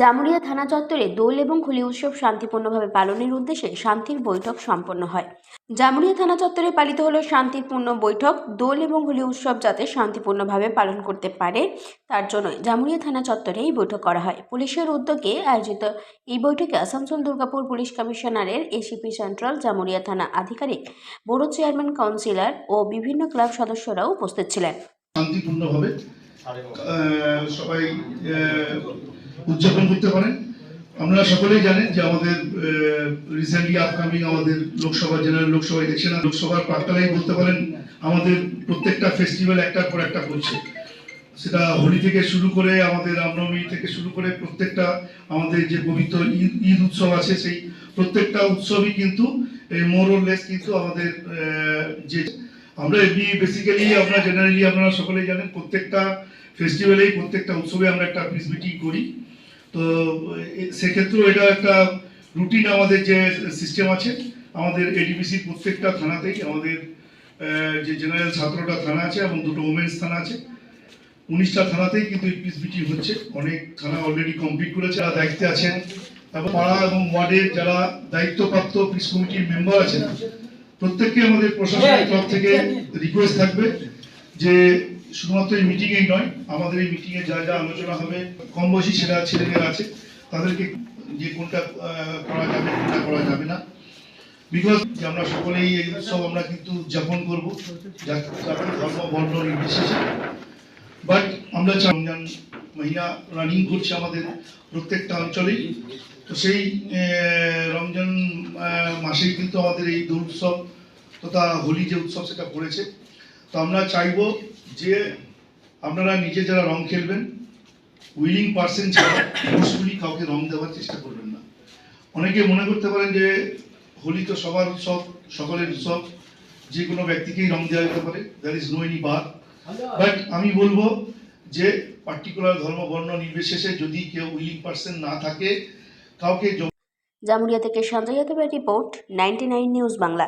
জামুরিয়া থানা চত্বরে দোল এবং হোলি উৎসব শান্তিপূর্ণভাবে পালনের উদ্দেশ্যে শান্তির বৈঠক সম্পন্ন হয়। জামুরিয়া থানা চত্বরে পালিত হলো শান্তিপূর্ণ বৈঠক, দোল এবং হোলি উৎসব যাতে শান্তিপূর্ণভাবে পালন করতে পারে, তার জন্য জামুরিয়া থানা চত্বরে এই বৈঠক করা হয়। পুলিশের উদ্যোগে আয়োজিত এই বৈঠকে আসানসোল দুর্গাপুর পুলিশ কমিশনারের এসিপি সেন্ট্রাল, জামুরিয়া থানা আধিকারিক বড় চেয়ারম্যান কাউন্সিলর ও বিভিন্ন ক্লাব সদস্যরাও উপস্থিত ছিলেন। শান্তিপূর্ণভাবে সবাই উদযাপন করতে পারেন। আপনারা সকলেই জানেন যে আমাদের রিসেন্টলি আপকামিং আমাদের লোকসভা জেনারেল লোকসভা ইলেকশন লোকসভার প্রাককালেই বলতে পারেন, আমাদের প্রত্যেকটা ফেস্টিভ্যাল একটার পর একটা করছে। সেটা হোলি থেকে শুরু করে আমাদের রামনবমী থেকে শুরু করে প্রত্যেকটা আমাদের যে পবিত্র ঈদ উৎসব আছে, সেই প্রত্যেকটা উৎসবই কিন্তু মোরলেস কিন্তু আমাদের যে আমরা এমনি বেসিক্যালি আমরা জেনারেলি আপনারা সকলেই জানেন, প্রত্যেকটা ফেস্টিভ্যালেই প্রত্যেকটা উৎসবে আমরা একটা পিস মিটিং করি। তো সেক্ষেত্রেও এটা একটা রুটিন আমাদের যে সিস্টেম আছে, আমাদের এডিপিসির প্রত্যেকটা থানাতেই, আমাদের যে জেনারেল ছাত্রটা থানা আছে এবং দুটো ওমেন্স থানা আছে, উনিশটা থানাতেই কিন্তু এই পিস হচ্ছে। অনেক থানা অলরেডি কমপ্লিট করেছে, যারা দায়িত্বে আছেন এবং পাড়া এবং ওয়ার্ডের যারা দায়িত্বপ্রাপ্ত পিস কমিটির মেম্বার আছেন, প্রত্যেককে আমাদের প্রশাসনের তরফ থেকে রিকোয়েস্ট থাকবে যে শুধুমাত্র এই মিটিংয়েই নয়, আমাদের এই মিটিংয়ে যা যা আলোচনা হবে কম বয়সী ছেলেরা ছেলেমেয়েরা আছে, তাদেরকে যে কোনটা করা যাবে, কোনটা করা যাবে না। বিকজ যে আমরা সকলেই এই উৎসব আমরা কিন্তু উদযাপন করব ধর্ম, বর্ণ নির্বিশেষে। বাট আমরা রমজান মহিনা রানিং করছে আমাদের প্রত্যেকটা অঞ্চলেই। তো সেই রমজান মাসেই কিন্তু আমাদের এই দোল উৎসব তথা হোলি যে উৎসব সেটা পড়েছে। তো আমরা চাইব যে আপনারা নিজে যারা রং খেলবেন উইলিং পার্সন ছাড়া কাউকে রং দেওয়ার চেষ্টা করবেন না। অনেকে মনে করতে পারেন যে হোলি তো সবার উৎসব, সকলের উৎসব, যে কোনো ব্যক্তিকেই রং দেওয়া যেতে পারে there is no any bar but আমি বলব যে পার্টিকুলার ধর্ম, বর্ণ নির্বিশেষে যদি কেউ উইলিং পার্সন না থাকে, কাউকে জামুরিয়া থেকে Sanjay report ninety news Bangla.